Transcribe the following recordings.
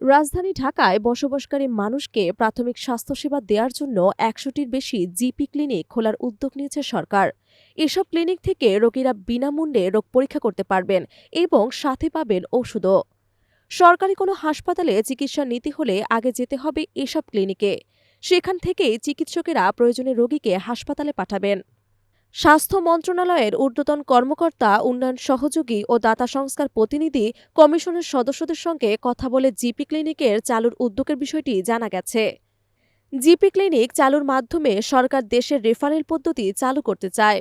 রাজধানী ঢাকায় বসবাসকারী মানুষকে প্রাথমিক স্বাস্থ্যসেবা দেওয়ার জন্য একশোটির বেশি জিপি ক্লিনিক খোলার উদ্যোগ নিয়েছে সরকার। এসব ক্লিনিক থেকে রোগীরা বিনামূল্যে রোগ পরীক্ষা করতে পারবেন এবং সাথে পাবেন ওষুধও। সরকারি কোনো হাসপাতালে চিকিৎসা নিতে হলে আগে যেতে হবে এসব ক্লিনিকে। সেখান থেকেই চিকিৎসকেরা প্রয়োজনে রোগীকে হাসপাতালে পাঠাবেন। স্বাস্থ্য মন্ত্রণালয়ের ঊর্ধ্বতন কর্মকর্তা, উন্নয়ন সহযোগী ও দাতা সংস্কার প্রতিনিধি, কমিশনের সদস্যদের সঙ্গে কথা বলে জিপি ক্লিনিকের চালুর উদ্যোগের বিষয়টি জানা গেছে। জিপি ক্লিনিক চালুর মাধ্যমে সরকার দেশের রেফারেল পদ্ধতি চালু করতে চায়।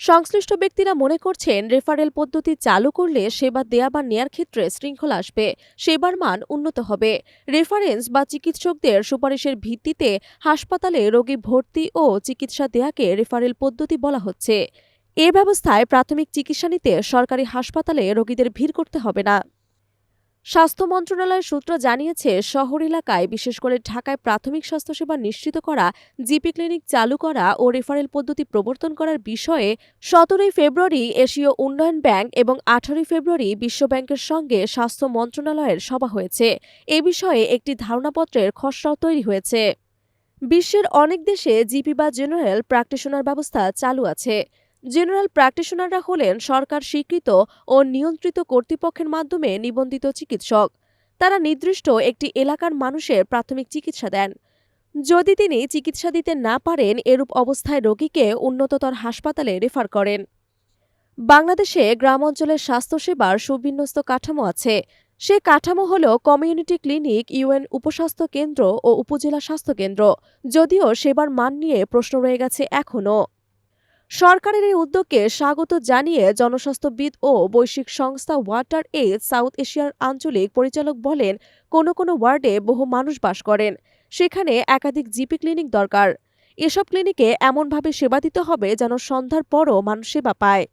সংশ্লিষ্ট ব্যক্তিরা মনে করছেন রেফারেল পদ্ধতি চালু করলে সেবা দেয়া বা নেয়ার ক্ষেত্রে শৃঙ্খলা আসবে, সেবার মান উন্নত হবে। রেফারেন্স বা চিকিৎসকদের সুপারিশের ভিত্তিতে হাসপাতালে রোগী ভর্তি ও চিকিৎসা দেয়াকে রেফারেল পদ্ধতি বলা হচ্ছে। এ ব্যবস্থায় প্রাথমিক চিকিৎসা নিতে সরকারি হাসপাতালে রোগীদের ভিড় করতে হবে না। স্বাস্থ্য মন্ত্রণালয়ের সূত্র জানিয়েছে, শহর এলাকায় বিশেষ করে ঢাকায় প্রাথমিক স্বাস্থ্যসেবা নিশ্চিত করা, জিপি ক্লিনিক চালু করা ও রেফারেল পদ্ধতি প্রবর্তন করার বিষয়ে সতেরোই ফেব্রুয়ারি এশীয় উন্নয়ন ব্যাংক এবং আঠারোই ফেব্রুয়ারি বিশ্বব্যাংকের সঙ্গে স্বাস্থ্য মন্ত্রণালয়ের সভা হয়েছে। এ বিষয়ে একটি ধারণাপত্রের খসড়াও তৈরি হয়েছে। বিশ্বের অনেক দেশে জিপি বা জেনারেল প্র্যাকটিশনার ব্যবস্থা চালু আছে। জেনারেল প্র্যাকটিশনাররা হলেন সরকার স্বীকৃত ও নিয়ন্ত্রিত কর্তৃপক্ষের মাধ্যমে নিবন্ধিত চিকিৎসক। তারা নির্দিষ্ট একটি এলাকার মানুষের প্রাথমিক চিকিৎসা দেন। যদি তিনি চিকিৎসা দিতে না পারেন, এরূপ অবস্থায় রোগীকে উন্নততর হাসপাতালে রেফার করেন। বাংলাদেশে গ্রাম অঞ্চলের স্বাস্থ্যসেবার সুবিন্যস্ত কাঠামো আছে। সে কাঠামো হল কমিউনিটি ক্লিনিক, ইউএন উপস্বাস্থ্য কেন্দ্র ও উপজেলা স্বাস্থ্য কেন্দ্র। যদিও সেবার মান নিয়ে প্রশ্ন রয়ে গেছে এখনও। সরকারের এই উদ্যোগকে স্বাগত জানিয়ে জনস্বাস্থ্যবিদ ও বৈশ্বিক সংস্থা ওয়াটার এইড সাউথ এশিয়ার আঞ্চলিক পরিচালক বলেন, কোনো কোনো ওয়ার্ডে বহু মানুষ বাস করেন। সেখানে একাধিক জিপি ক্লিনিক দরকার। এসব ক্লিনিকে এমনভাবে সেবা দিতে হবে যেন সন্ধ্যার পরও মানুষ সেবা পায়।